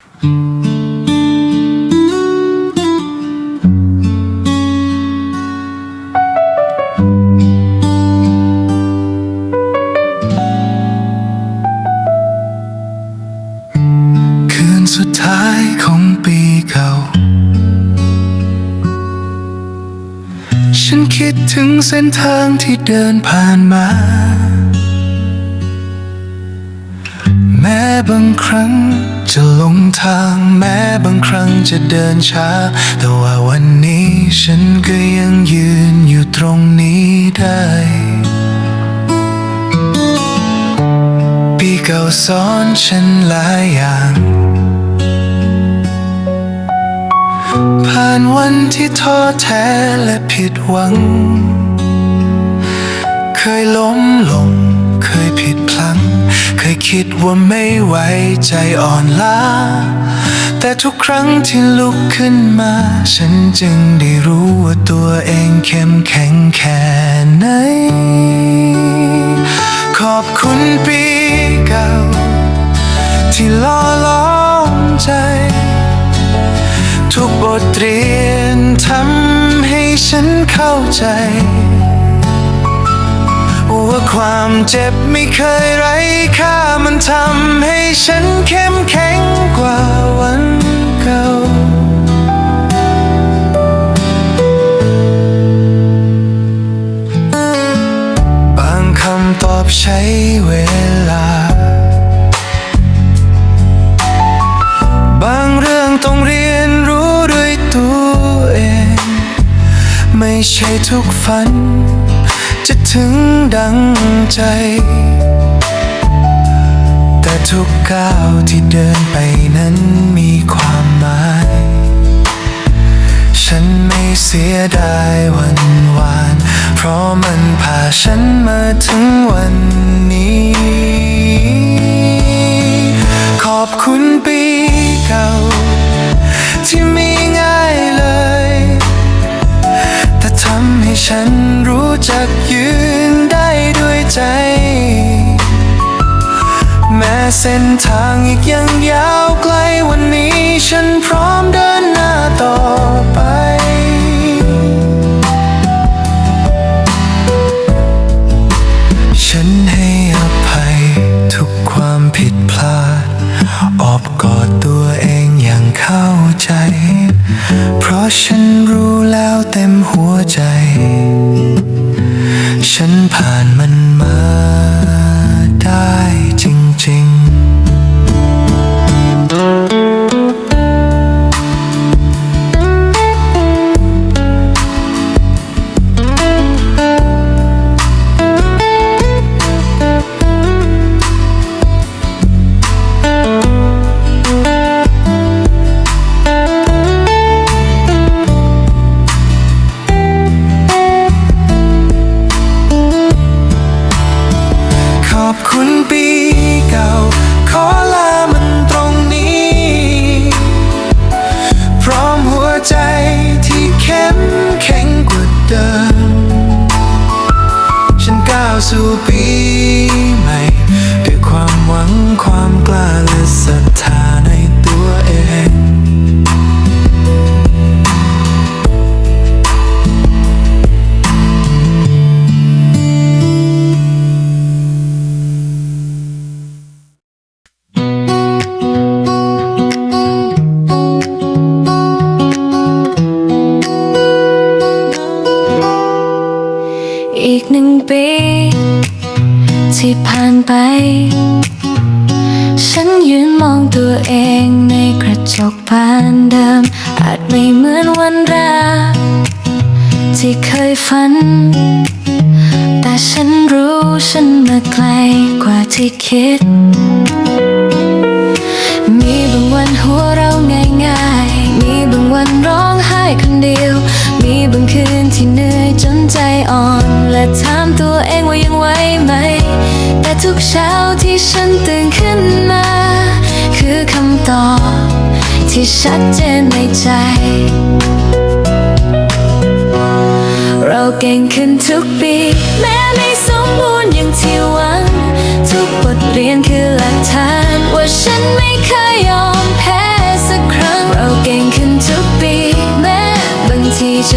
คืนสุดท้ายของปีเก่า ฉันคิดถึงเส้นทางที่เดินผ่านมา บางครั้งจะหลงทางแม้บางครั้งจะเดินช้า แต่ว่าวันนี้ฉันก็ยังยืนอยู่ตรงนี้ได้ปีเก่าสอนฉันหลายอย่าง ผ่านวันที่ท้อแท้และผิดหวัง เคยล้มลง คยคิดว่าไม่ไหวใจอ่อนล้า แต่ทุกครั้งที่ลุกขึ้นมา ฉันจึงได้รู้ว่าตัวเองเข้มแข็งแค่ไหน ขอบคุณปีเก่า ที่ล่อล้อมใจ ทุกบทเรียนทำให้ฉันเข้าใจ ว่าความเจ็บไม่เคยไร้ค่ามันทำให้ฉันเข้มแข็งกว่าวันเก่า บางคำตอบใช้เวลา บางเรื่องต้องเรียนรู้ด้วยตัวเอง ไม่ใช่ทุกฝัน จะถึงดังใจ แต่ทุกก้าวที่เดินไปนั้นมีความหมาย ฉันไม่เสียดายวันวาน เพราะมันพาฉันมาถึงวันนี้ ขอบคุณปีเก่า ที่มีงาย ฉันรู้จักยืนได้ด้วยใจ แม้เส้นทางอีกยังยาวไกลวันนี้ ฉันพร้อมเดินหน้าต่อไปฉันให้อภัยทุกความผิดพลาด ออบกอดตัวเองอย่างเข้าใจ เพราะฉันรู้แล้วเต็มหัว ใปีที่ผ่านไป ฉันยืนมองตัวเองในกระจกบานเดิม อาจไม่เหมือนวันแรกที่เคยฝัน แต่ฉันรู้ฉันมาไกลกว่าที่คิด ที่เหนื่อยจนใจอ่อน และถามตัวเองว่ายังไหวไหม แต่ทุกเช้าที่ฉันตื่นขึ้นมา คือคำตอบ ที่ชัดเจนในใจ เราเก่งขึ้นทุกปี แม้ไม่สมบูรณ์อย่างที่หวัง ทุกบทเรียนคือหลักฐาน ว่าฉันไม่เคยยอมแพ้สักครั้ง เราเก่งขึ้น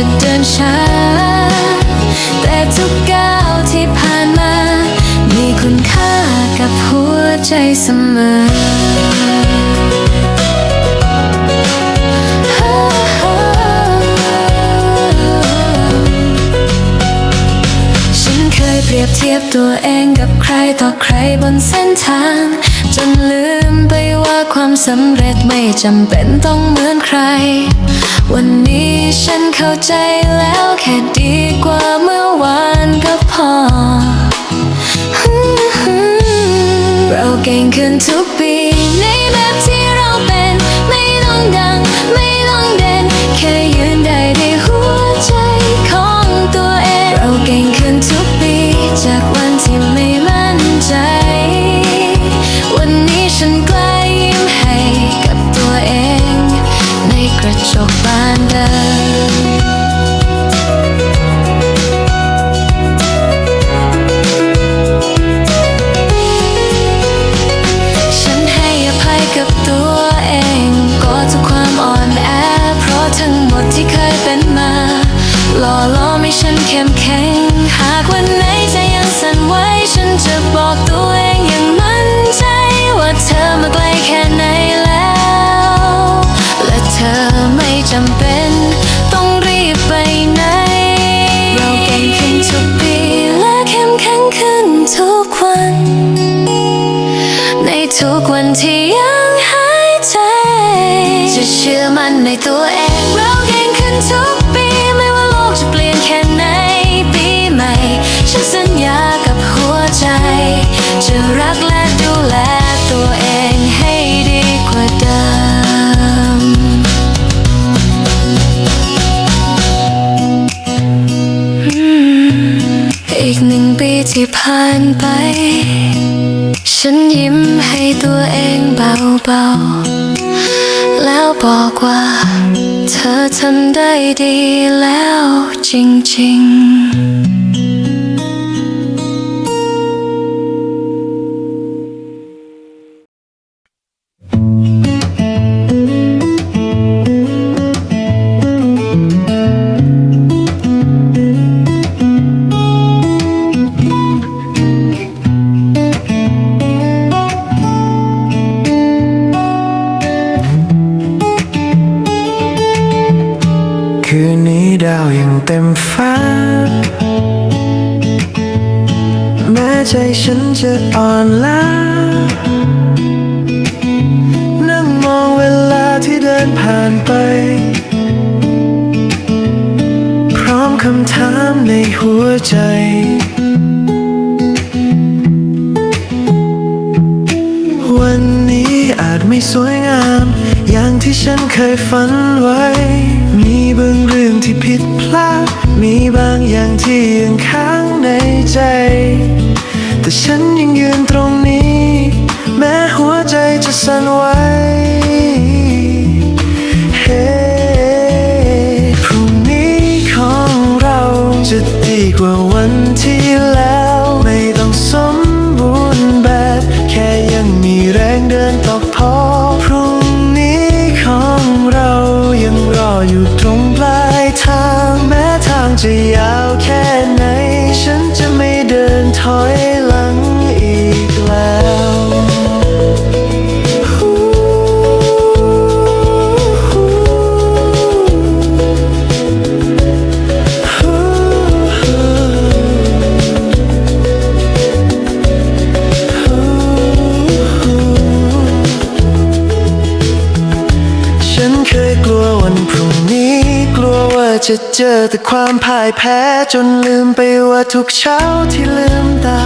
จะเดินช้า แต่ทุกก้าวที่ผ่านมา มีคุณค่ากับหัวใจเสมอฉันเคยเปรียบเทียบตัวเองกับใครต่อใครบนเส้นทาง จนลืมไปว่าความสำเร็จไม่จำเป็นต้องเหมือนใคร วันนี้ฉันเข้าใจแล้วแค่ดีกว่าเมื่อวานก็พอ เราเก่งขึ้นทุกปีในแบบที่ เข้มแข็ง สัญญากับหัวใจ จะรักและดูแลตัวเองให้ดีกว่าเดิม อีกหนึ่งปีที่ผ่านไป ฉันยิ้มให้ตัวเองเบาๆ แล้วบอกว่าเธอทำได้ดีแล้วจริงๆ พร้อมคำถามในหัวใจ วันนี้อาจไม่สวยงาม อย่างที่ฉันเคยฝันไว้ มีบางเรื่องที่ผิดพลาด มีบางอย่างที่ยังค้างในใจ แต่ฉันยังยืนตรงนี้ แม้หัวใจจะสั่นไหว ดีกว่าวันที่แล้ว ไม่ต้องสมบูรณ์แบบ แค่ยังมีแรงเดินต่อพอ พรุ่งนี้ของเรายังรออยู่ตรงปลายทางแม้ทางจะยาวแค่ จะเจอแต่ความพ่ายแพ้จนลืมไปว่าทุกเช้าที่ลืมตา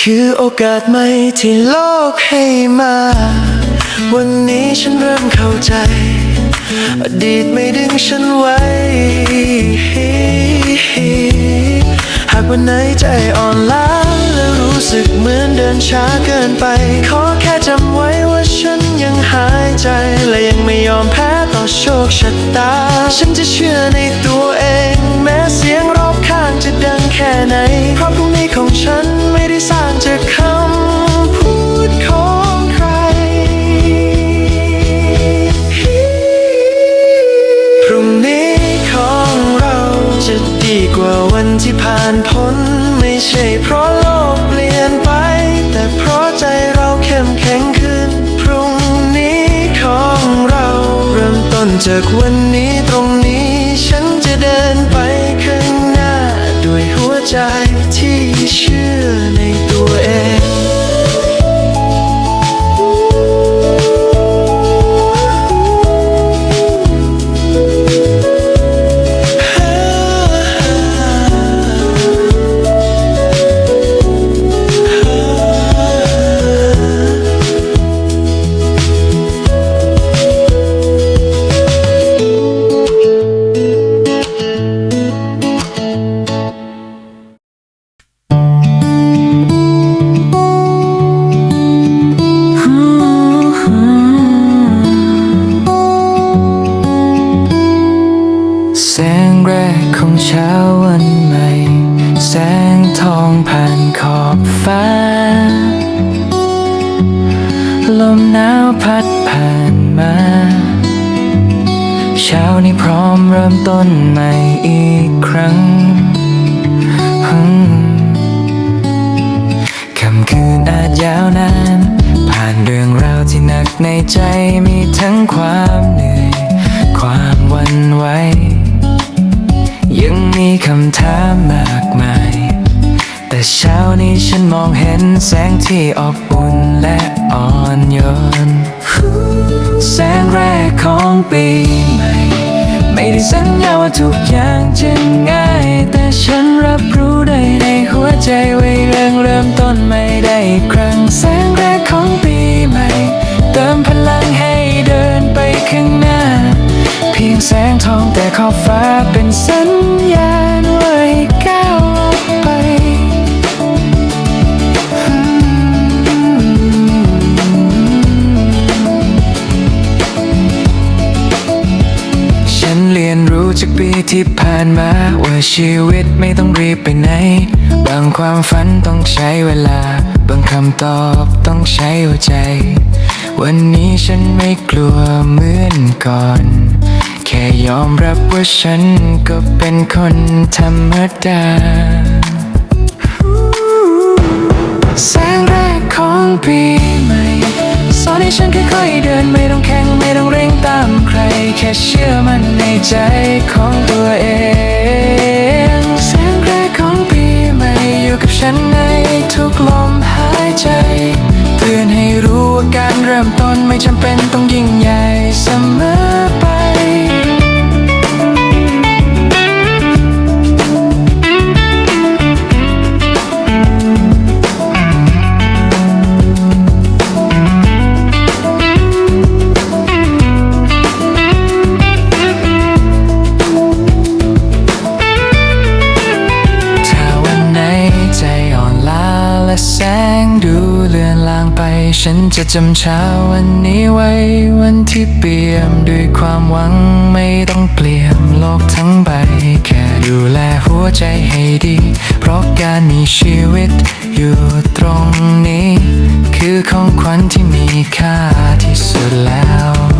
คือโอกาสใหม่ที่โลกให้มา วันนี้ฉันเริ่มเข้าใจ อดีตไม่ดึงฉันไว้ หากวันไหนใจอ่อนล้าและรู้สึกเหมือนเดินช้าเกินไป ขอแค่จำไว้ว่าฉันยังหายใจและยังไม่ยอมแพ้ต่อโชคชะตา ฉันจะเชื่อในตัวเอง แม้เสียงรอบข้างจะดังแค่ไหน ใจที่เชื่อใน เช้าวันใหม่ แสงทองผ่านขอบฟ้า ลมหนาวพัดผ่านมา เช้านี้พร้อมเริ่มต้นใหม่อีกครั้งคำคืนอาจยาวนาน ผ่านเรื่องราวที่หนักในใจมีทั้งความเหนื่อย ความวันไหว ยังมีคำถามมากมาย แต่เช้านี้ฉันมองเห็นแสงที่อบอุ่นและอ่อนโยน แสงแรกของปีใหม่ ไม่ได้สัญญาว่าทุกอย่างจะง่าย แต่ฉันรับรู้ได้ในหัวใจว่าเรื่องเริ่มต้นไม่ได้อีกครั้งแสงแรกของปีใหม่ เติมพลังให้เดินไปข้างหน้า แสงทองแต่ขอบฟ้าเป็นสัญญาณว่าให้ก้าวออกไปฉันเรียนรู้จากปีที่ผ่านมา ว่าชีวิตไม่ต้องรีบไปไหน บางความฝันต้องใช้เวลา บางคำตอบต้องใช้หัวใจ วันนี้ฉันไม่กลัวเหมือนก่อน แค่ยอมรับว่าฉันก็เป็นคนธรรมดา แสงแรกของปีใหม่สอนให้ฉันค่อยๆเดินไม่ต้องแข่งไม่ต้องเร่งตามใคร แค่เชื่อมันในใจของตัวเองแสงแรกของปีใหม่อยู่กับฉันในทุกลมหายใจเตือนให้รู้ว่าการเริ่มต้นไม่จำเป็นต้องยิ่งใหญ่เสมอ ฉันจะจำเช้าวันนี้ไว้ วันที่เปี่ยมด้วยความหวังไม่ต้องเปลี่ยนโลกทั้งใบ แค่ดูแลหัวใจให้ดี เพราะการมีชีวิตอยู่ตรงนี้ คือของขวัญที่มีค่าที่สุดแล้ว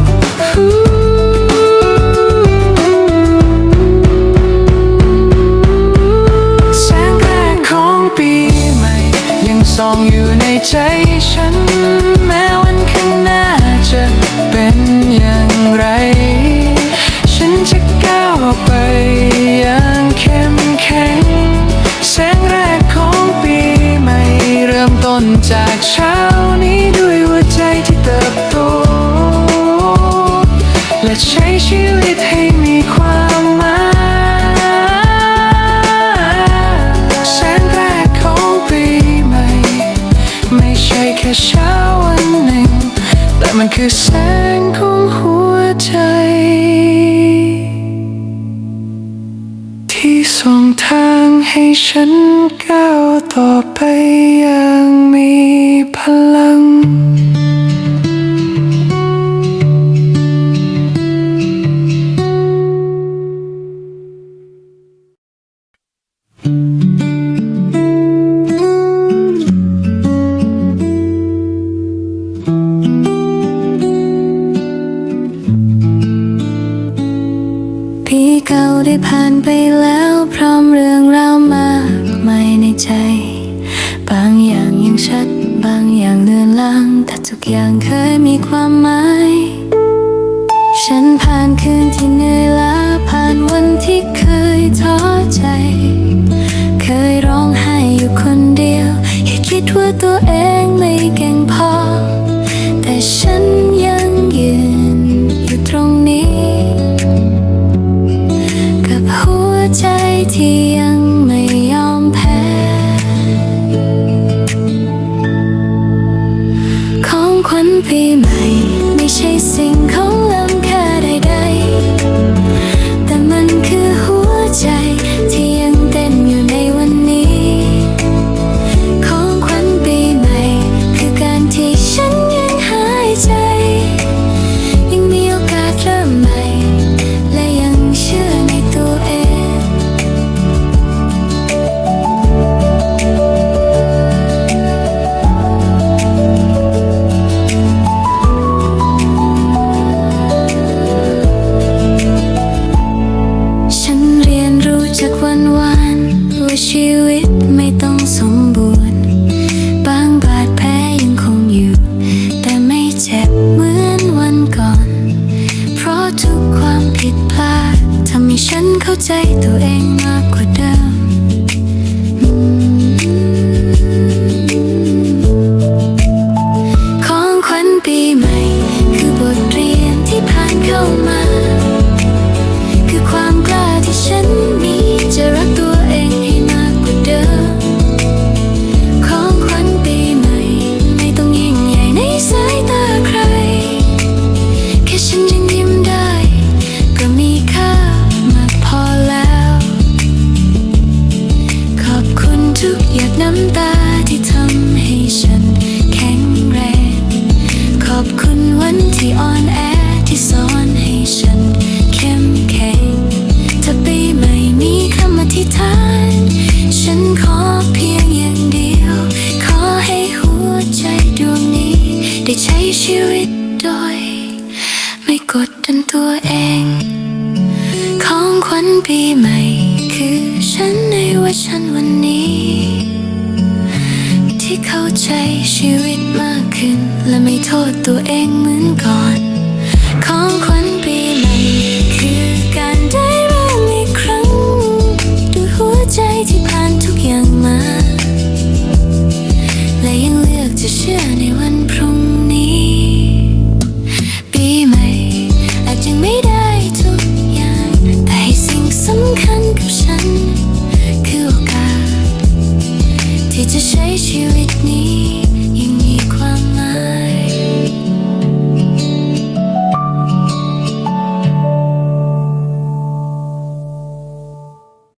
ฉันก้างเคยมีความหมาย ฉันผ่านคืนที่เหนื่อยล้าผ่านวันที่เคยท้อใจ เคยร้องไห้อยู่คนเดียว อย่าคิดว่าตัวเองไม่เก่งพอ แต่ฉันยังยืนอยู่ตรงนี้ กับหัวใจที่